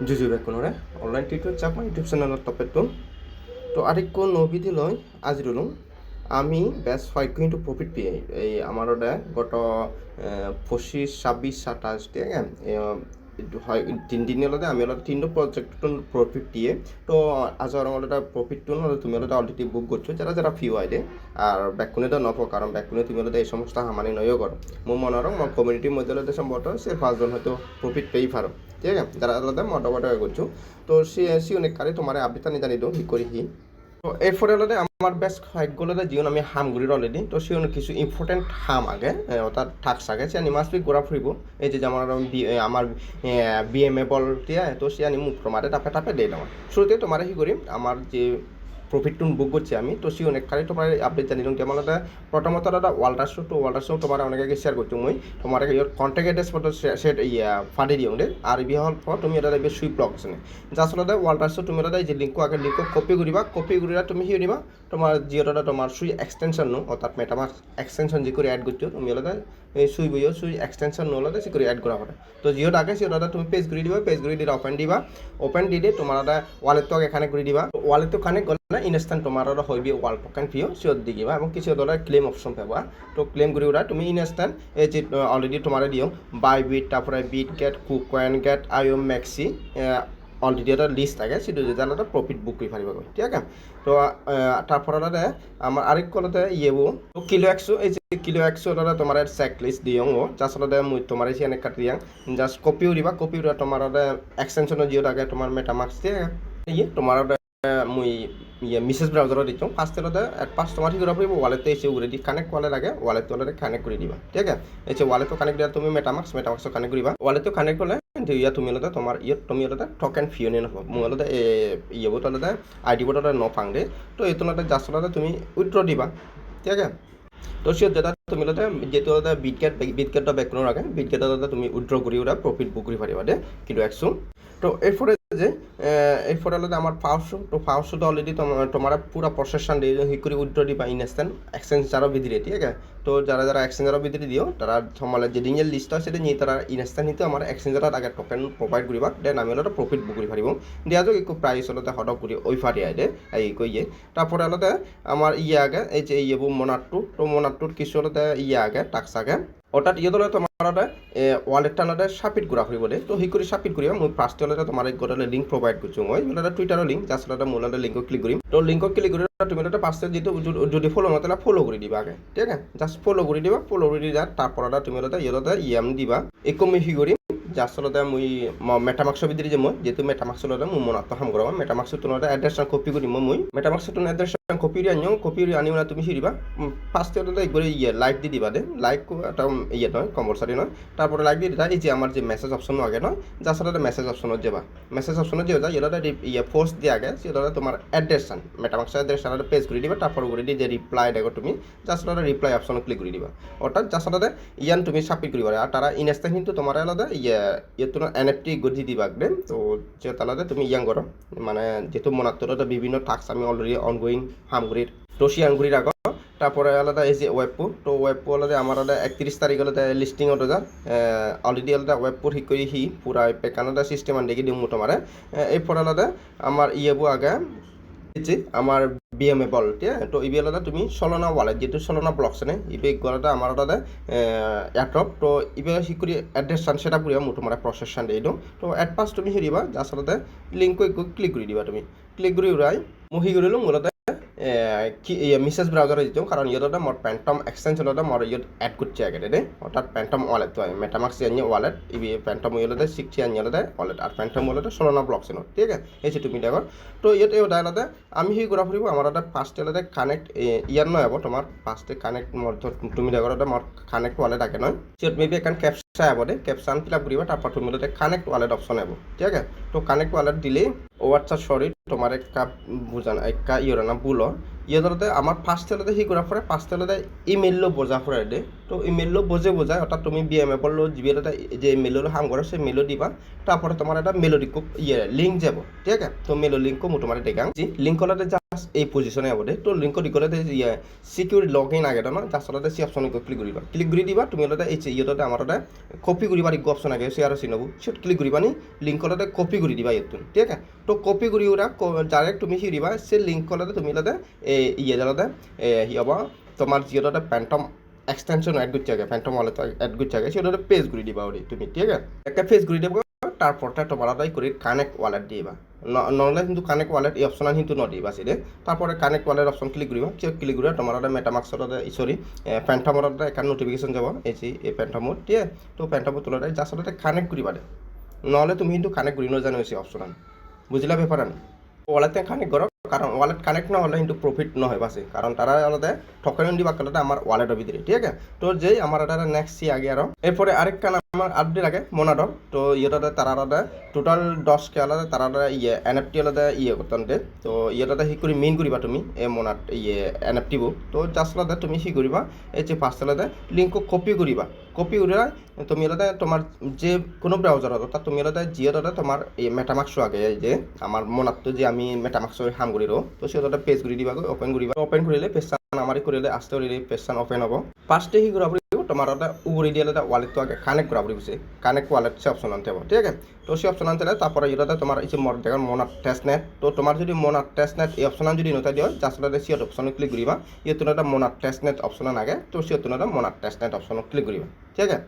জুজু বেকনরে online tutor চাপ YouTube চেনেলত টপেটটো তো আরেকো নবিধি লয় আজি রুলুম আমি ব্যাস ফাইভ কিন্তু প্রফিট পেয়ে এই আমার ওটা গত পঁচিশ ছাব্বিশ সাতাশ ঠিক হয় তিন দিন হলে আমি হলে তিনটো প্রজেক্ট প্রফিট দিয়ে। তো আজ প্রফিটটো হলে তুমি হলে অলরেডি বুক করছ যারা যারা ফিউ আইডে আর ব্যাকুনে তো নপ কারণ ব্যাকুনে তুমি হলে এই সমস্ত হামানি নয়ও করো মোৰ মনৰ মোৰ কমিউনিটির মধ্যে হলে সম্ভবত সে পাঁচজন হয়তো প্রফিট পেয়ে পারো ঠিক আছে? যারা আলাদা মোটামুটি করছ তো, সে সি অনেক কারে তোমার আবিতা নিয়ে জানি দিও হি করি হি তো এই হলে আমার বেশ কয়েকগুলো যিও আমি হাম ঘুরি অলরেডি তো সে কিছু ইম্পর্টেন্ট হাম আগে অর্থাৎ ঠাকস আগে সে আনি মাছ ঘোরা ফুরিব এই যে যেমন আমার বিএমএ বল দিয়ে তো সে আনি মুখ তোমারে টাপে টাপে দিয়ে দেওয়া শুরুতে তোমার কি করি আমার যে প্রফিটটো বুক করছি আমি। তো সি অনেক কারি তোমার আপডেট জানি দিওঁ কেমন এটা প্রথমত এটা ওয়াল্টার শো তো ওয়াল্টার শো তোমার অনেক আগে শেয়ার করছ মই। তোমার ইয়ার কন্ট্যাক্ট এড্রেস মতো সেট ইয়া ফাটি দিওঁ দে আর বি হল পর তুমি এটা দেখবে সুইপ ব্লক আছে যা আচলতে ওয়াল্টার শো তুমি এটা যে লিঙ্কো আগে লিঙ্কো কপি করিবা। কপি করিলা তুমি কি দিবা তোমার জিওটা তোমার সুই এক্সটেনশন নো, অর্থাৎ মেটামার্ক এক্সটেনশন যে করে অ্যাড করছ, তুমি হলে সুই বইও সুই এক্সটেনশন নহ'লে করে অ্যাড করা হয় তো জিওটা আগে সিওটা তুমি পেজ করে দিবা পেজ করে দিলে ওপেন দিবা। ওপেন দি দিয়ে তোমার এটা আগে কানেক্ট করে দিবা। ওয়ালেটটো কানেক্ট করলে ইনস্ট্যান্ট তোমার হইবি ওয়াল পকেন ফিও সিওত দি দিবা এবং কিছু দলের ক্লেম অপশন পাবা। তো ক্লেম করে ওরা তুমি ইনস্ট্যান্ট এই যে অলরেডি তোমার দিও। বাই বিট তারপরে Bitget KuCoin gate আইও ম্যাক্সি অলরেডি একটা লিস্ট থাকে, সেটা যদি আলাদা প্রফিট বুক করে পারিব ঠিক আছে? তো আলাদা আমার আরেক কলতে ইয়েবো কিলো একশো এই যে কিলো একশো আলাদা তোমার চেক লিস্ট দিও ও জাস্ট আলাদা মুই তোমার অনেক কাটি দিয়াং। জাস্ট কপিও দিবা কপি তোমার আলাদা এক্সটেনশন জিও থাকে তোমার মেটামার্কস দিয়ে ইয়ে তোমার মুই ইয়ে মিসেস ব্রাউজারত দিছোঁ ফাৰ্ষ্ট তেলতে পাঁচ টকা ঠিক পাৰিব ৱালেটটো এসে উৰে দি কানেক্ট ৱালে লাগে ৱালেটটো অলৰেডি কানেক্ট কৰি দিবা, ঠিক আছে? এসে ৱালেটটো কানেক্ট দিয়া, তুমি মেটামাক্স মেটামাক্সটো কানেক্ট কৰিবা। ৱালেটটো কানেক্ট কৰিলে ইয়াত তুমি অলতে তোমাৰ ইয়াত তুমি অলতে টকেন ফিয়নি নহ'ব মোৰ অলপ ইয়েবোত অলপ আই ডি বোত নপাং দে তো এইটো অলতে জাষ্ট অলপ তুমি উইথড্ৰ দিবা ঠিক আছে তো সিহঁত যেটা তুমি লগতে যিটো অলতে বিটকেট বিটকেটৰ বেকগ্ৰাউণ্ড আগে বিটগেটত অলতে তুমি উইথড্ৰ কৰি ওলা প্ৰফিট বুক কৰি পাৰিবা দে কিন্তু একশো তো এরপরে যে এরপরে হলো আমার পাওয়ারশো তো পাওয়ারশোটা অলরেডি তোমার পুরো প্রসেসন হি করে উইথড্র দিবা ইনস্ট্যান্ট এক্সচেঞ্জ যারা ভিতরে ঠিক আছে? তো যারা যারা এক্সচেঞ্জারও ভিতরে দিও, তারা তোমার যে ডিঙের লিস্ট আছে নিয়ে তারা ইনস্ট্যান্ট নিতে আমার এক্সচেঞ্জারত আগে টোকেন প্রোভাইড করিবা দেন আমি হলো প্রফিট বুক করে পারিব দিয়া যাক একটু প্রাইস হলতে হটক করি ওই ফারি আইডে এই কইয়ে তারপরে হলতে আমার ইয়ে আগে, এই যে ইয়ে মোনাট্টু তো মোনাট্টুর কিছু হলতে ইয়ে আগে টাক্স আগে। অর্থাৎ ইয়ে দলে তোমার ওয়ালেটটা হলতে সাবমিট করা হইব দে তো সেই করে সাবমিট করিবা মই ফার্স্ট হলতে তোমার গোটালে লিঙ্ক প্রোভাইড করছ মই। মানে টুইটারের লিঙ্ক জাস্ট হলতে মোর লিঙ্ক ক্লিক করিম। তো লিঙ্ক ক্লিক করে তুমি এটা পাঁচটা যেহেতু যদি ফলো নয় তাহলে ফলো করে দিবা আগে, ঠিক আছে? জাস্ট ফলো করে দিবা ফলো করে দিয়া তারপর তুমি হলতে ইয়েলতে ইএম দিবা। একো মিহি করিম জাস্ট হলতে মুই মেটামাক্স ভিতরে যে মই, যেহেতু মেটামাক্স হলতে মোৰ মনত হাম কৰা মেটামাক্স তোমাৰ এড্ৰেছ কপি কৰিম মই। মেটামাক্স তোৰ এড্ৰেছ কপি কৰি আনিও কপি কৰি আনি মানে তুমি সিৰিবা ফাৰ্ষ্ট হলতে একবারে ইয়ে লাইক দি দিবা দে। লাইক এটা ইয়ে নয় কম্পালসারি নয় তারপরে লাইক দিয়ে দিবা, এই যে আমার যে মেসেজ অপশন আগে নয় জাস্ট হলতে মেসেজ অপশনত যাবা মেসেজ অপশনত যে যা ইয়েলতে ইয়ে পোস্ট দিয়ে আগে সেটা তোমার অ্যাড্রেস চান মেটামাক্স অ্যাড্রেস চান পেজ করে দিবা তারপর করে দিয়ে যে রিপ্লাই দেখো তুমি জাস্ট হলতে রিপ্লাই অপশনত ক্লিক করে দিবা। অর্থাৎ জাস্ট হলতে ইয়ান তুমি সাবমিট করিবা আর তারা ইনস্ট্যান্ট কিন্তু তোমার আলাদা ইয়ে ইয়ে তোমার এনএফটি গজি দিবা দে। তো যে তালাতে তুমি ইয়াং করো মানে যেহেতু মনাত্তরতে বিভিন্ন টাস্ক আমি অলরেডি অনগোয়িং হামগুড়ির টসি আঙ্গুড়ির আগ তারপরে আলাদা এই যে ওয়েবপো তো ওয়েবপো আলাদা আমার আলাদা একত্রিশ তারিখ আলাদা লিস্টিং অটো যা অলরেডি আলাদা ওয়েবপো ঠিক করে হি পুরা পেকানাদা সিস্টেম আন দেখি দিম তোমারে এরপর আলাদা আমার ইয়েবো আগে যে আমার বিএমএ বল ঠিক তো ইবি আলাদা তুমি সলনা ওয়ালেট যেহেতু সলনা ব্লকস নে ইবে গলাটা আমার আলাদা এয়ারড্রপ তো ইবে সিকুরি এড্রেস সান সেট করিবা মোৰ তোমাৰ প্ৰচেছ চান দেই তো পাছ তুমি হেৰিবা আচলতে লিংক কৰি ক্লিক কৰি দিবা তুমি। ক্লিক কৰি উৰাই, মই সি কৰিলোঁ মূলতে মিছেছ ব্রাউজারে দিতাম কারণ ইয়েটা মোর প্যান্টম এক্সটেনশনটা মোর ইয়ে অ্যাড করছে আগে দে অর্থাৎ প্যান্টম ওয়ালেট তো মেটামাক্স আনিয়ে ওয়ালেট ইবি প্যান্টম ইয়েলতে শিখছি আনিয়ে ওয়ালেট আর প্যান্টম ওয়ালেট ষোলনা ব্লক ছিল ঠিক আছে? এই তুমি দেখো তো ইয়েতে ওটা আলাদা আমি সেই ঘূৰা ফুৰিব, আমাৰ এটা ফাৰ্ষ্ট আলাদা কানেক্ট ইয়াৰ নহয়, হ'ব, তোমাৰ ফাৰ্ষ্টে কানেক্ট মোৰ তুমি দেখো মোৰ কানেক্ট ওয়ালেট আগে নয় সিহঁত মেবি এখন ক্যাপচা ক্যাপচান ফিল আপ করিবা তারপর তুমি কানেক্ট ওয়ালেট অপশন আইব ঠিক আছে? তো কানেক্ট ওয়ালেট দিলেই হোয়াটসঅ্যাপ আচ্ছা সরি তোমার একটা বুঝান একটা ইয়ের নাম ভুল ইয়ে ধরতে আমার ফার্স্ট তেলতে সি করার পরে ফার্স্ট তেলতে ইমেইল বোঝা পড়ে দে তো ইমেইল বোঝে বোঝায় অর্থাৎ তুমি বি বিএমএ পড়ল জিবিএলতে যে মেইল হাম করে সেই মেইল দিবা। তারপরে তোমার একটা মেলোডি ইয়ে লিঙ্ক যাব। ঠিক আছে? তো মেলো লিঙ্ক মু তোমার দেখাং লিঙ্ক হলে যা জাস্ট এই পজিশনে হ'ব দে তো লিংকত ইকলে ইয়ে সিকিউর লগ ইন আগে ন জাস্ট অলতে সি অপশন ক্লিক কৰিবা। ক্লিক কৰি দিবা, তুমি অলতে এই ইয়তে আমাৰ তাতে কপি কৰিবা ইগো অপশন আগে শ্বেয়াৰ আছে নবু সিত ক্লিক কৰিবা নি লিংকতে কপি কৰি দিবা ইয়ত ঠিক আছে? তো কপি কৰি উৰা ডাইৰেক্ট তুমি সি দিবা সে লিংকতে তুমি অলতে এই ইয়ে জালতে সি হ'ব। তোমার জিওটাতে প্যান্টম এক্সটেনশন অ্যাড করতে আগে প্যান্টম ওয়ালেট অ্যাড করতে আগে সেটা পেজ ঘুরে দিবা ওরি তুমি, ঠিক আছে? একটা পেজ ঘুরে দেবো তারপরটা তোমার আদায় করে কানেক্ট ওয়ালেট দিবা। নহ'লে কিন্তু কানেক্ট ৱালেট এই অপশ্যন কিন্তু নদিবা চিধে তারপরে কানেক্ট ৱালেট অপশ্যন ক্লিক কৰিবা কিয় ক্লিক কৰিবা তোমাৰ এটা মেটামাক্সৰ চৰি পেণ্টামৰ এটা নোটিফিকেশ্যন যাব, এই যে, এই পেণ্টামত আছে? তো পেণ্টামত তোলা জাষ্ট আচলতে কানেক্ট কৰিবা দে। নহ'লে তুমি কিন্তু কানেক্ট কৰি নাজানো হৈছে অপশ্যন বুজিলা ব্যাপার ওয়ালেটে কানেক্ট করো কারণ ওয়ালেট কানেক্ট না হলে কিন্তু প্রফিট নহয় বাসে কারণ তারা আলাদা ঠকানি দিবা কালাতে আমার ওয়ালেটের ভিতরে ঠিক আছে? তো যেই আমার এটা নেক্সট সি আগে আরও এরপরে আরেক কান আমার আপডেট আগে মোনাডর তো ইয়েটাতে তারা আলাদা টোটাল দশ কে আলাদা তারা আলাদা ইয়ে এনএফটি আলাদা ইয়ে করতাম দে তো ইয়েটাতে সি করে মেইন করিবা তুমি এ মোনাট ইয়ে এনএফটিবো তো জাস্ট আলাদা তুমি সি করিবা এই যে ফার্স্ট আলাদা লিঙ্ক কপি করিবা কপি উড়া তুমি এলাকা তোমার যে কোনো ব্রাউজার হতো তা তুমি জিও জিওটাতে তোমার এই মেটামাক্স আগে যে আমার মনাত যে আমি মেটামাক্স হাম করি রো তো সে পেজ ঘুরি দিবা ওপেন করিবা ওপেন করিলে পেজটা আমার করিলে আস্তে করিলে পেজটা ওপেন হব। ফার্স্টে সি ঘূৰা তোমার এটা উপরে দিয়ে এটা ওয়ালেট তো আগে কানেক্ট করা বুঝছে কানেক্ট ওয়ালেট সে অপশন আনতে হবে, ঠিক আছে? তো সে অপশন আনতে তারপরে তোমাৰ তোমার এই যে দেখেন মনার টেস্ট নেট তো তোমার যদি মনত টেস্ট নেট এই অপশন যদি নতা দিও জাস্ট সিয়ত অপশনে ক্লিক করিবা ইয়ে তুমি এটা মনার টেস্ট নেট অপশন আগে, তো তুমি এটা মনার টেস্ট নেট অপশন ক্লিক করিবা ঠিক আছে?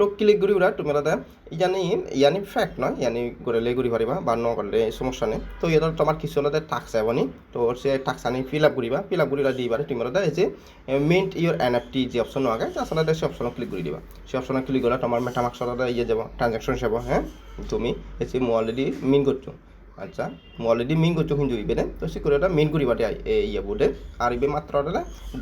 টক্কিলে ঘুরি উড়া তুমি দা ইয়ানি ইয়ানি ফ্যাক্ট নয়, ইয়ানি গড়লে ঘুরি পারিবা বা ন করলে সমস্যা নেই। তো ইয়ার তোমার কিছু আলাদা টাক্স আবনি তো সে টাক্স আনি ফিল আপ করিবা ফিল আপ করিলা উড়া দিবা তুমি দা এই যে mint your N F T যে অপশন আগে আসলে সে অপশন ক্লিক করে দিবা। সে অপশন ক্লিক করলে তোমার মেটামাক্স দাদা ইয়ে যাব ট্রানজাকশন যাব হ্যাঁ তুমি, এই যে মো অলরেডি মিন করছ আচ্ছা মু অলরেডি মিন করছ কিন্তু ইবেনে তো সে করে মিন ঘুরিবা দেয়, এই ইয়ে বোর্ডে আর ইবে মাত্র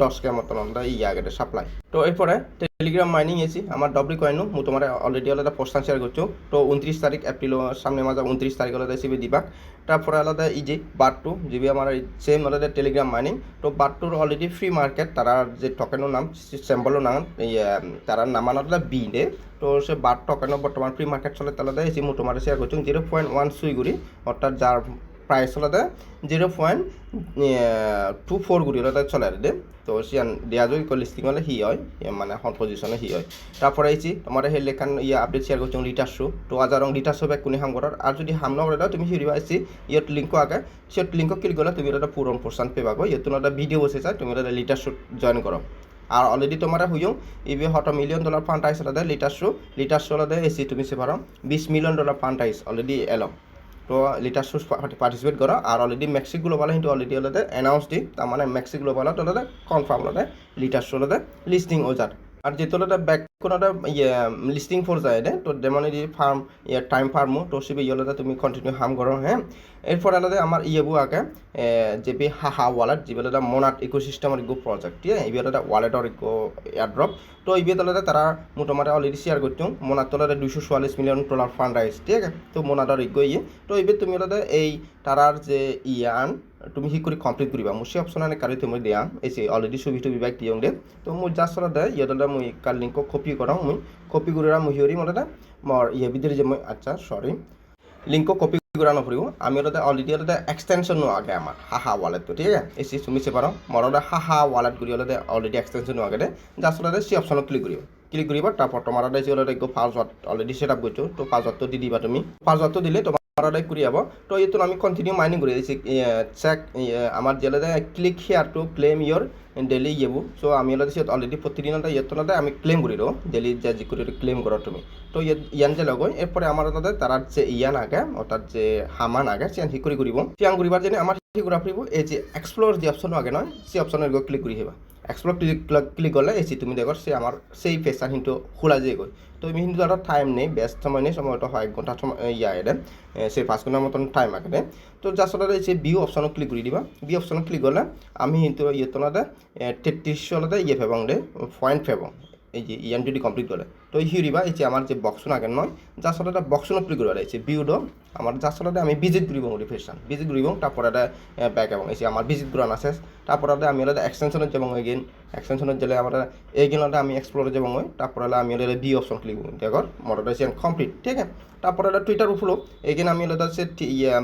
দশ কে মতন ইয়ে আগে সাপ্লাই তো এরপরে টেলিগ্রাম মাইনিং এসি আমার ডবলি কয়েনু মু তোমার অলরেডি আলাদা পোস্টান শেয়ার করছ। তো উনত্রিশ তারিখ এপ্রিল সামনে মাঝে উনত্রিশ তারিখ আলাদা এসিবি দিবা। তারপরে আলাদা ইজি যে বাট্টু যিবি আমার সেম আলাদা টেলিগ্রাম মাইনিং তো বাট্টুর অলরেডি ফ্রি মার্কেট তারা যে টকেনের নাম স্যাম্বলের নাম তারা নামান আলাদা বি দে তো সে বাট টকেনের বর্তমান ফ্রি মার্কেট চলে তাহলে এসি মু তোমার শেয়ার করছ জিরো পয়েন্ট ওয়ান সুইগুড়ি অর্থাৎ যার প্রাইস হলতে জিরো পয়েন্ট টু ফ'ৰ গুটি হলে চলে দে তো সিয়ান দেয়া যদি লিস্টিং হলে হি হয় মানে হন পজিশনে হি হয়। তারপরে আইছি, তোমার সেই লেখান ইয়ে আপডেট শেয়ার করছ রিটার্সু তো আজার রিটার্সু ব্যাক কোনি হাম করার। আর যদি হাম নকরে তুমি হিরিবা আইছি ইয়ত লিঙ্ক আগে। সিয়ত লিঙ্ক ক্লিক করলে তুমি এটা পুরন পার্সেন্ট পেবাগো ইয়ত তুমি একটা ভিডিও বসে চাই, তুমি এটা লিটার্সু জয়েন করো। আর অলরেডি তোমার হুইও ইবি হট মিলিয়ন ডলার ফান্ড আইস হলে লিটার্সু লিটার্সু হলে এসি তুমি সে পারো। বিশ মিলিয়ন ডলার ফান্ড আইস অলরেডি এলো। তো লিটাৰ শ্বুজ পাৰ্টিচিপেট করো। আৰু অলৰেডি মেক্সিক গ্ল'বালে সেইটো অলৰেডি অলতে এনাউন্স দি তাৰমানে মেক্সিক গ্ল'বালত গ্লোবালত কনফাৰ্ম অলতে লিটাৰ শ্বুলতে লিষ্টিং হৈ যায় আর অলরেডি ব্যাক কোনো ইয়ে লিস্টিং ফোর যায় তো যেমন ফার্ম ইয়ে টাইম ফার্মও তো সে ইয়ে তুমি কন্টিনিউ হাম করো হ্যাঁ? এরপর আলাদা আমার ইয়েবু আগে যে বি হাহা ওয়ালেট যেগুলো মোনাট ইকোসিস্টেমের ইগো প্রজেক্ট ঠিক আছে? এইগুলো ওয়ালেটর ইকো এয়ারড্রপ তো এইবিয়ে তলাতে তারা মোটামুটি অলরেডি শেয়ার করছ। মোনার তলাতে দুশো চুয়াল্লিশ মিলিয়ন ডলার ফান্ড রাইস ঠিক আছে? তো মোনাটার ইগো ইয়ে। তো এইবে তুমি আলাদা এই তারার যে ইয়ান তুমি সি কৰি কমপ্লিট কৰিবা মোৰ সেই অপশ্যন আনে কালি তুমি দিয়া। এই অলৰেডি ছবি টবি বাইক দিওঁ দে তো মোৰ জাষ্ট আলাদা ইয়ে মই কাল লিংক কপি কৰাওঁ মই। কপি কৰি মই হিয়ৰি মতে মোৰ ইয়ে ভিতরে যে মই আচ্ছা সরি লিংক কপি করা নপৰিব। আমি ওটা অলরেডি এটা এক্সটেনশন আগে আমার হাহা ৱালেটটো ঠিক আছে? এসি তুমি চেপাৰ পারো হাহা ওয়ালেট করি ওটা অলরেডি এক্সটেনশন আগে জাস্ট ওটা সি অপশন ক্লিক কৰিব। ক্লিক কৰিব ওটা যে ওটা পাসওয়ার্ড অলরেডি সেট আপ করছ তো পাসওয়ার্ড তো দি দিবা তুমি। পাসওয়ার্ড তো দিলে তোমার করে যাব তো এইটো আমি কন্টিনিউ মাইনিং করে দিয়েছি চেক আমার জেলাতে click here to claim your daily ইয়েবু so আমি অলরেডি সিহঁত অলরেডি প্ৰতিদিনতে ইয়তনতে আমি ক্লেম কৰি দিওঁ। ডেলি যে যি কৰি ক্লেম করো তুমি। তো ইয়ান যে লগৈ এরপরে আমার তাতে তারার যে ইয়ান আগে অর্থাৎ যে হামান আগে সিয়ান হিকরি করিব সিয়ান করিবার জন্য আমার কি করা ফুরিব এই যে এক্সপ্লোর যে অপশন আগে নয় সেই অপশনের ক্লিক করি হেবা এক্সপ্লোর ক্লিক ক্লিক করলে এসি তুমি দেখো, সে আমার সেই ফেসান কিন্তু খোলা যায় গই তো আমি কিন্তু একটা টাইম নেই, ব্যস্ত সময় নেই সময়টা হয় এক ঘণ্টা সময় ইয়া এডে সেই পাঁচ ঘণ্টার মতন টাইম আগে তো যার সাথে এই বিউ অপশনও ক্লিক করে দিবা। বি অপশনও ক্লিক করলে আমি কিন্তু ইয়ে তেত্ৰিছ তেত্রিশ ইয়ে ফেবং দে পয়েন্ট ফেবং। এই যে ইয়ান যদি কমপ্লিট করে তো হিউৰিবা এতিয়া আমাৰ যে বক্সন আগেন মই যা আচলতে বক্সনত ক্লিক কৰিব লাগিছে বিউড আমার যা আচলতে আমি ভিজিট ঘুরিব রিফ্রেশন ভিজিট ঘুরিব তারপরে ব্যাক এবং এসে আমার ভিজিট ঘুরান আছে তারপরে আমি ওটা এক্সটেনশনত যাব এগেইন এক্সটেনশনত গেলে আমার এইগিনতে আমি এক্সপ্লোরে যাব তারপরে আমি ওটা বি অপশন ক্লিক দেখর মোটরটা সে কমপ্লিট ঠিক আছে? তারপরে এটা টুইটার উপলো এইগিন আমি ওটা সে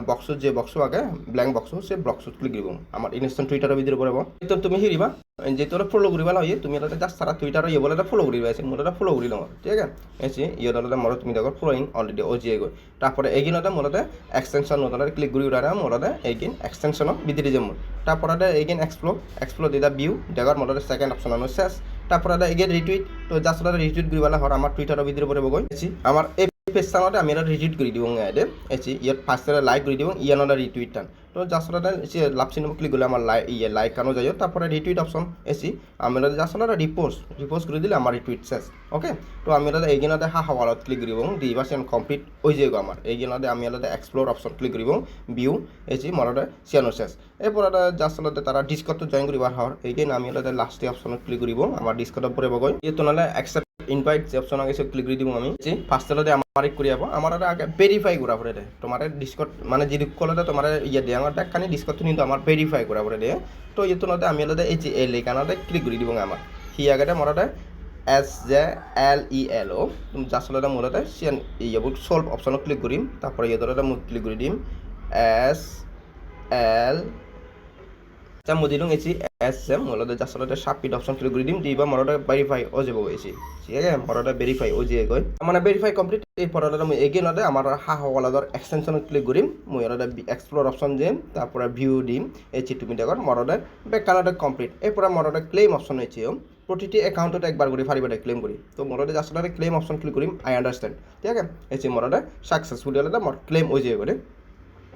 বক্স যে বক্স আগে ব্ল্যাঙ্ক বক্স সে বক্স ক্লিক দিব আমার ইনস্ট্যান্ট টুইটারের ভিতরে পড়ব তো তুমি হিরিবা যেহেতু ওটা ফলো করিবা লাগে তুমি এটা জাস্ট সারা টুইটার ইয়ে বলে ফলো করিবা আছে মোট এটা ফলো করি লওঁ, ঠিক আছে? এসে ইয়ে দলতে মোট তুমি দেখো ফলোইং অলরেডি ও জিয়ে গৈ তারপরে এইগিনতে মোটতে এক্সটেনশন নতলে ক্লিক কৰি উঠাৰে মোটতে এইগিন এক্সটেনশনক ভিতরে যাম তারপরে এইগিন এক্সপ্লো এক্সপ্লো দিদা ভিউ দেখার মোটতে সেকেন্ড অপশন আনো শেষ তারপরে এগিন রিটুইট তো জাস্ট ওটা রিটুইট কৰিবলে হর আমার টুইটারের ভিতরে পড়ব গৈ আমার এই পেজটাতে আমি এটা রিটুইট কৰি দিওঁ এডে এচি ইয়াত ফার্স্টে লাইক কৰি দিওঁ ইয়ানোটা রিটুইট টান। তো জাস্ট সে লাভ চিহ্ন ক্লিক করলে আমার লাই ইয়ে লাইক কানো যায় তারপরে রিটুইট অপশন এসি আমি জাস্ট রিপোস্ট রিপোস্ট করে দিলে আমার রিটুইট শেষ। ওকে তো আমি এটা এইগিনতে হা হাওয়ালত ক্লিক কৰিব দিবা সেন কমপ্লিট হৈ যাব আমার এইগিনতে আমি এটা এক্সপ্লোর অপশন ক্লিক কৰিব ভিউ এসি মরতে সিয়ানো শেষ। এরপর এটা জাস্ট তারা ডিসকট জয়েন করিবার হর এইগিন আমি এটা লাস্টে অপশনত ক্লিক কৰিব আমার ডিসকটত পড়ব গৈ এই তোনালে একসেপ্ট ইনভাইট যে অপশন আগে ক্লিক করে দিব আমি। ফার্স্টে আমার করে যাব আমার আগে ভেরিফাই করা পড়ে দে। তোমার ডিসকট মানে যদি কলতে তোমার ইয়ে দিয়ে। আমার দেখানি ডিসকট কিন্তু আমার ভেরিফাই করা পড়ে দিয়ে তো ইয়ে তোনাতে আমি আলাদা এই যে এল এখানে ক্লিক করে দিব আমার সি আগে মরাতে এছ জে এল ই এল অ' আচলতে মূলতে চিয়ান ইয়াবোৰ চল্ভ অপশ্যনত ক্লিক কৰিম। তাৰপৰা ইয়াতে মই ক্লিক কৰি দিম। এছ এল যা মই দিলোঁ এচি এছ এম মূলতে আচলতে সাবমিট অপশ্যন ক্লিক কৰি দিম, দিবা মৰতে ভেৰিফাই অ যাব গৈছে ঠিক আছে মৰতে ভেৰিফাই অ যিয়ে গৈ মানে ভেৰিফাই কমপ্লিট এই পৰতে মই এগেইনতে আমাৰ সা সকলৰ এক্সটেনশ্যনত ক্লিক কৰিম মই ইয়াতে এক্সপ্ল'ৰ অপশ্যন দিম তাৰপৰা ভিউ দিম, এই চি তুমি দেখৰ মৰতে বেকানতে কমপ্লিট এই পৰা মৰতে ক্লেইম অপশ্যন হৈছে প্রতিটি একাউন্টত একবার করে ফারিবারে ক্লেম করি। তো মোটে আসলে ক্লেম অপশন ক্লিক করিম আই আন্ডারস্ট্যান্ড ঠিক আছে, এই মোটে সাকসেসফুলি হলে মোট ক্লেম হৈ যায় করে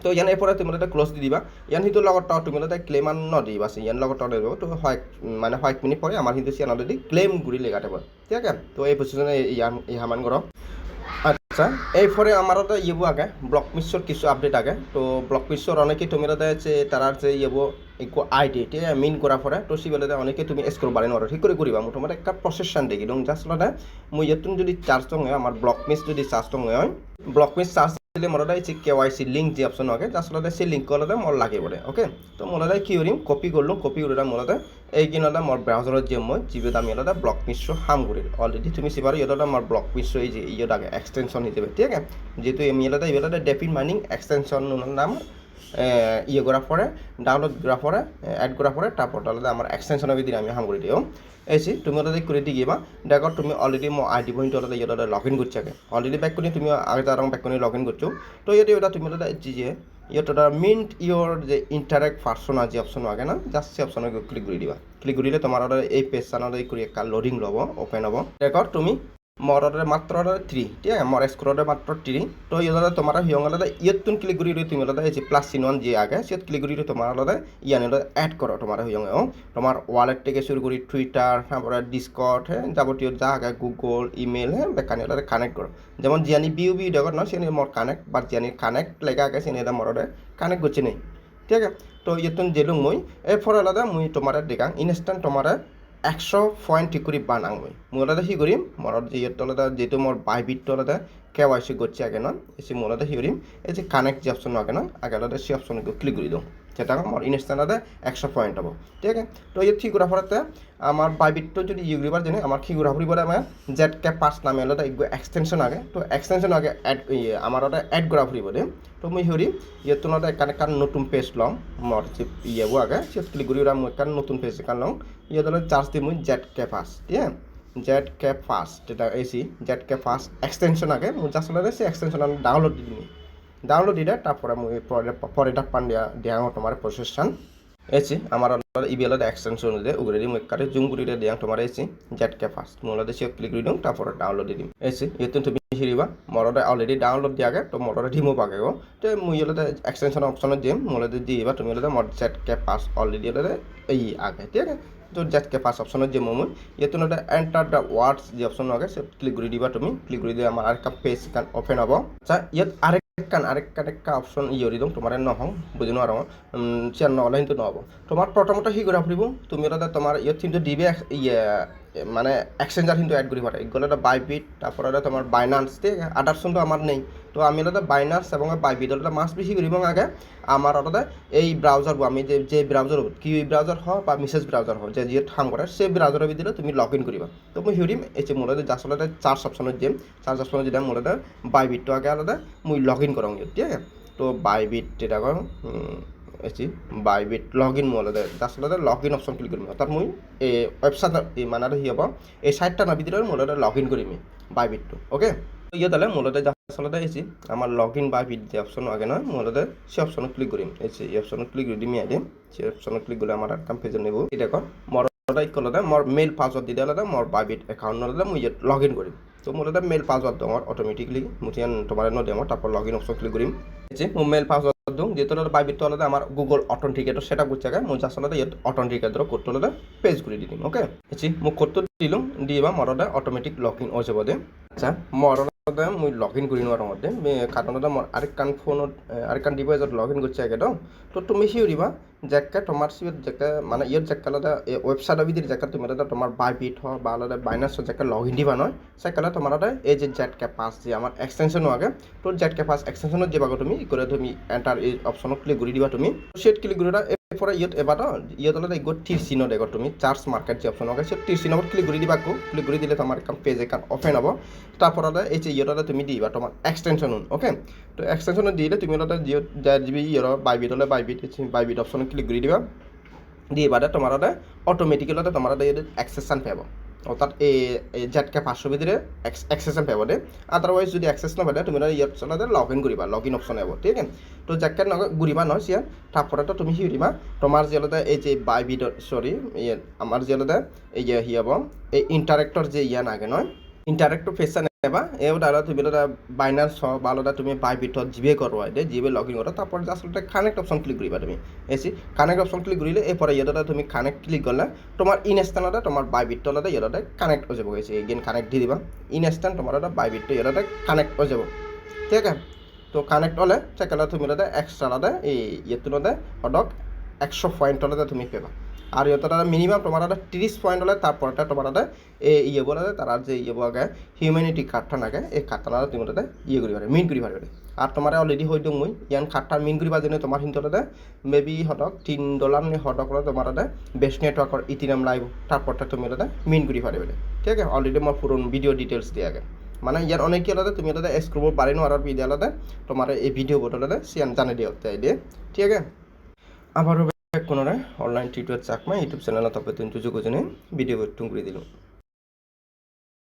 তো এরপরে তুমি এটা ক্লোজ দি দিবা। ইয়ান সিটোৰ লগত তুমি এটা ক্লেম আন নদিবা ইয়ান লগত দিব তো হয় মানে ফাইভ মিনিট পরে আমার কিন্তু সিয়ান অলরেডি ক্লেম ঘুরি লেখা থাকবে ঠিক আছে? তো এই পজিশনে ইয়ান ইহামান করো আচ্ছা এরপরে আমার তো ইয়েবো আগে ব্লক মিশর কিছু আপডেট আগে। তো ব্লক মিশর অনেকে তুমি যে তারার যে ইয়েবো একো আইডি ঠিক মিন করার পরে তো সিবেলে অনেকে তুমি স্ক্রল বাড়ি নর ঠিক করে করিবা মোটামুটি একটা প্রসেসন দেখি দং জাস্ট মই ইয়াতুন যদি চার্জ দং আমার ব্লক মিস যদি চার্জ দং হয় ব্লক মিস চার্জ দিলে মোৰ এই কে ৱাই চি লিংক যি অপশ্যন থাকে আচলতে সেই লিংকতে মোৰ লাগিব অ'কে তো মোৰ কি কৰিম কপি কৰিলোঁ কপি কৰি মোৰ এইকিনতে মোৰ ব্ৰাউজাৰত যে মই যিবিলাক আমি ইয়াতে ব্লক মিশ্ৰ হাম কৰি অলৰেডি তুমি চিপাৰ ইয়াতে মোৰ ব্লক মিশ্ৰ এই যে, ইয়াত আগে এক্সটেনশ্যন হিচাপে ঠিক আছে? যেহেতু আমি ইয়াতে ইয়াতে ডেফিন মাইনিং এক্সটেনশ্যন নাম ইয়ে করার পরে ডাউনলোড করার পরে অ্যাড করার পরে তারপর তাহলে আমার এক্সটেনশনের আমি হাম করে দিও। এসি তুমি ওটা করে দিয়ে গিয়েবা দেখো, তুমি অলরেডি মো আইডি পয়েন্ট ওটা ইয়ে লগ ইন করছে আগে। অলরেডি ব্যাক করে তুমি আগে তার ব্যাক করে লগ ইন করছ। তো ইয়াতে এটা তুমি ওটা যে এটা মিন্ট ইয়োর যে ইন্টারেক্ট পাৰ্চন আজি অপশন আগে না জাস্ট সেই অপশনে ক্লিক করে দিবা। ক্লিক কৰিলে তোমাৰ এই পেজ চানতে কৰি লোডিং ল'ব অপেন হ'ব। দেখৰ তুমি মররে মাত্র থ্রি ঠিক আছে? মর স্কোরে মাত্র থ্রি তো ইয়ে তোমার হিয়ং আলাদা ইয়তুন ক্লিক করি তুমি এই যে প্লাস চিহ্ন যে আগে সে ক্লিক করি তোমার আলাদা ইয়ান অ্যাড করো তোমার হিয়ং তোমার ওয়ালেট থেকে শুরু করি টুইটার তারপরে ডিসকট হ্যাঁ যাবতীয় যা আগে গুগল ইমেল হ্যাঁ বেকানি আলাদা কানেক্ট করো যেমন জিয়ানি বিউ বি দেখো না সে মর কানেক্ট বা জিয়ানি কানেক্ট লেখা আগে সে মররে কানেক্ট করছে নেই, ঠিক আছে? তো ইয়তুন জেলুং মই এরপর আলাদা মুই তোমার দেখাং ইনস্ট্যান্ট তোমার একশ পয়েন্ট ঠিক কৰি বানাং মই মোৰ লগতে সি কৰিম মনত যিহেতু লগতে যিটো মোৰ বাইবিটটো লগতে কে ৱাই চি গছি আগে নয় এসে লগতে সি কৰিম এই যে কানেক্ট যে অপশন আগে নয়, আগে লগতে সেই অপশনকে ক্লিক করে দিওঁ। সেটা আমার ইনস্ট্যান্টে একশো পয়েন্ট হব। ঠিক আছে? তো এই ফলাতে আমার বাইবিটটো যদি ইউরিবার জানি আমার কি ঘুরা ফুরিবার আমার জেড কে পাঁচ নামে হলে এক্সটেনশন আগে। তো এক্সটেনশন আগে এড আমার ওটা এড ঘুরা ফুরিব দে তো মই হরি ইয়ে তোমার এখানে কান নতুন পেজ লম মর ইয়েবো আগে সে ক্লিক করি ওরা মই কান নতুন পেজ কান লম। ইয়ে ধরো চার্জ দিই মই জেড কে পাঁচ, ঠিক আছে? জেড কে ফাস্ট যেটা এসি জেড কে ফাস্ট এক্সটেনশন আগে। মই জাস্ট সেই এক্সটেনশন ডাউনলোড দি দিই তারপরে মুই পরে পরে পান দিয়া দিয়া তোমার প্রসেসন এসি, আমার ইবিএল এক্সটেনশন দিয়ে উগরে দিম কারে জুম করে দিয়া তোমার এসি জেট কে ফার্স্ট মোলাদে সে ক্লিক করে দিম, তারপরে ডাউনলোড দিম। এসি ইয়ে তুমি হিরিবা মরদে অলরেডি ডাউনলোড দিয়াগে তো মরদে ঢিমো পাগে গো। তো মুই হলে এক্সটেনশন অপশন দিম মোলাদে দিবা, তুমি হলে মর জেট কে পাস অলরেডি হলে এই আগে, ঠিক আছে? তো জেটকে পাঁচ অপশনত যে মই ইয়াত এটা এণ্টাৰ দ্য ৱাৰ্ডছ যি অপশ্যন আগে, সে ক্লিক করে দিবা তুমি। ক্লিক করে দিয়ে আমার আরেকটা পেজ কান ওপেন হব। আচ্ছা ইয়াত আরেক কান আরেকটা আরেকটা অপশন ইয়ে দিম তোমার নহওঁ বুঝি নো আর চেয়ার নহ'লে কিন্তু নহ'ব। তোমাৰ প্ৰথমতে সি ঘূৰা ফুৰিব তুমি তোমাৰ ইয়াত কিন্তু দিবে ইয়ে মানে এক্সচেঞ্জার কিন্তু এড করি পারে এগুলো এটা বাইবিট তারপরে এটা তোমার বাইনান্স ঠিক আছে আদার্স কিন্তু আমার নেই। তো আমি এটা বাইনান্স এবং বাইবিট এটা মাছ বেশি করি এবং আগে আমার ওটাতে এই ব্রাউজার আমি যে যে ব্রাউজার কি ব্রাউজার হয় বা মেসেজ ব্রাউজার হয় যে যে ঠাম করে, সেই ব্রাউজারের ভিতরে তুমি লগ ইন করিবা। তো মই হিউরিম এই যে মোর আসলে চার্জ অপশনত দিম চার্জ অপশনত যেটা মোর বাইবিটটো আগে আলাদা মুই লগ ইন করং ঠিক আছে? তো বাইবিট যেটা কর এসি বাইবিট লগ ইন মোলে আচলতে লগ ইন অপশ্যন ক্লিক কৰিম। তাত মই এই ৱেবছাইট এই মানে সি হ'ব, এই চাইটটা না ভিতৰত মোলে লগ ইন কৰিম বাইবিটটো ওকে ইয়াত হ'লে মোলতে আচলতে এসি আমার লগ ইন বাইবিট যে অপশন আগে নয় মোলতে সে অপশনত ক্লিক কৰিম। এসি এই অপশনত ক্লিক কৰি দিম ইয়াতে সে অপশনত ক্লিক কৰিলে আমার কাম পেজ নেব এই দেখো মোৰ ইকলতে মোৰ মেইল পাছৱৰ্ড দি দিলে মোৰ বাইবিট একাউণ্ট নল'লে মই লগ ইন কৰিম। তো মোলতে মেইল পাছৱৰ্ড দিওঁ অটোমেটিকলি মুঠিয়ান তোমাৰ ন দিওঁ তারপর লগ ইন অপশন ক্লিক কৰিম। যে, মোৰ মেইল পাছৱৰ্ড যেহেতু বাইবিটটো আলাদা আমার গুগল অথেন্টিকেটর সেটা মই জাস্ট আলাদা ইয়াত অথেন্টিকেটর কোডটো আলাদা পেজ করে দি দিম ওকে এসি মোক কোডটো দিলোঁ দি বা মোৰ অটোমেটিক লগ ইন হৈ যাব দে। আচ্ছা মতে মই লগ ইন কৰি নোৱাৰোঁ মতে কাৰণ মোৰ আরেকখান ফোনত আরেকখান ডিভাইসত লগ ইন করছে আগে তো। তো তুমি সিও দিবা যেকে তোমার সিও যেকে মানে ইয়ত যেকে আলাদা ওয়েবসাইট অবিদির যেকে তুমি আলাদা তোমার বাইবিট হয় বা আলাদা বাইনান্স যেকে লগ ইন দিবা নয় সেকালে তোমার আলাদা এই যে জেট কে পাস যে আমার এক্সটেনশন আগে, তো জেট কে পাস এক্সটেনশনত যাবাগো তুমি, ই করে তুমি এন্টার এই অপশনত ক্লিক করে দিবা তুমি। সেট ক্লিক করে এরপরে ইয়ত এবাৰ ইয়ত হলে দেখো তীর চিহ্ন দেখো তুমি চাৰ্জ মাৰ্কেট যে অপশ্যন আছে, সেই তীর ক্লিক কৰি দিবা আকো ক্লিক কৰি দিলে তোমাৰ একটা পেজ এখান অপেন হব। তাৰপৰা এই যে ইয়ত তুমি দিবা তোমাৰ এক্সটেনশ্যন অ'কে তো এক্সটেনশ্যন দিলে তুমি হলে জিও যাবি ইয়র বাইবিট হলে বাইবিট বাইবিট অপশন ক্লিক কৰি দিবা। দিয়ে তোমাৰ অটমেটিকেলতে তোমাৰ এক্সেসান পাব অর্থাৎ এই জেটকে পাঁচশো ভিতরে এক্সেসন পাব দে। আদারওয়াইজ যদি এক্সেস নপালে, তুমি ইয়াত চলাতে লগ ইন কৰিবা লগ ইন অপশন আহিব ঠিক আছে? তো জেটকে ঘূৰিবা নহয় চিয়ান তারপরে তো তুমি হিউরিবা তোমার যেলতে এই যে বাই বাইবিট সরি আমার যেলতে এই যে হি হব এই ইন্টারেক্টর যে ইয়া নাগে নয় ইন্টারেক্টর ফেসা নেবা দ্বারা তুমি এটা বাইনান্স হ, বা আলাদা তুমি বাইবিটত জিবে করবা দে জিবে লগ ইন করো তারপর আসলে কানেক্ট অপশন ক্লিক করিবা তুমি। এসি কানেক্ট অপশন ক্লিক করিলে এরপরে ইয়েটা তুমি কানেক্ট ক্লিক করলে তোমার ইনস্ট্যান্টতে তোমার বাইবিট তলাতে ইয়েটাতে কানেক্ট হয়ে যাব। গেছে এগেন কানেক্ট দি দিবা। ইনস্ট্যান্ট তোমার এটা বাইবিটটো ইয়েটাতে কানেক্ট হয়ে যাব। ঠিক আছে? তো কানেক্ট হলে সেকালে তুমি এটা এক্সট্রা আলাদা এই ইয়েতুলতে সদক একশো পয়েন্ট হলে তুমি পেবা। আর ইহঁতৰ তাতে মিনিমাম তোমাৰ তাতে ত্ৰিছ পইণ্ট হ'লে তাৰপৰতে তোমাৰ তাতে এই ইয়েবোৰ আছে, তাৰ যে ইয়েবোৰ আগে হিউমেনিটি কাৰ্ডটা নাগে এই কাৰ্ডটা তুমি তাতে ইয়ে কৰিব পাৰে মিন কৰিব পাৰে আর তোমার অলরেডি হয়ে দিও মুই ইয়ান কার্ডটা মিন করিবার জন্য তোমার হিন্দু তাতে মেবি হতক তিন ডলার নে হতক তোমার তাতে বেস্ট নেটওয়ার্কর ইতিনাম লাইভ তারপরটা তুমি তাতে মিন করি পারবে ঠিক আছে অলরেডি মই পুরো ভিডিও ডিটেলস দিয়ে আগে। মানে ইয়ার অনেক কি আলাদা তুমি আলাদা স্ক্রুব পারি নো আর আলাদা তোমার এই ভিডিও বোর্ড আলাদা সিয়ান জানে তাই দিয়ে ঠিক আছে? আবারও কোনোরে online tutor Chakma YouTube channel তপে তুমি যোগাযোগ ভিডিও টুঙ্গুরি দিলাম।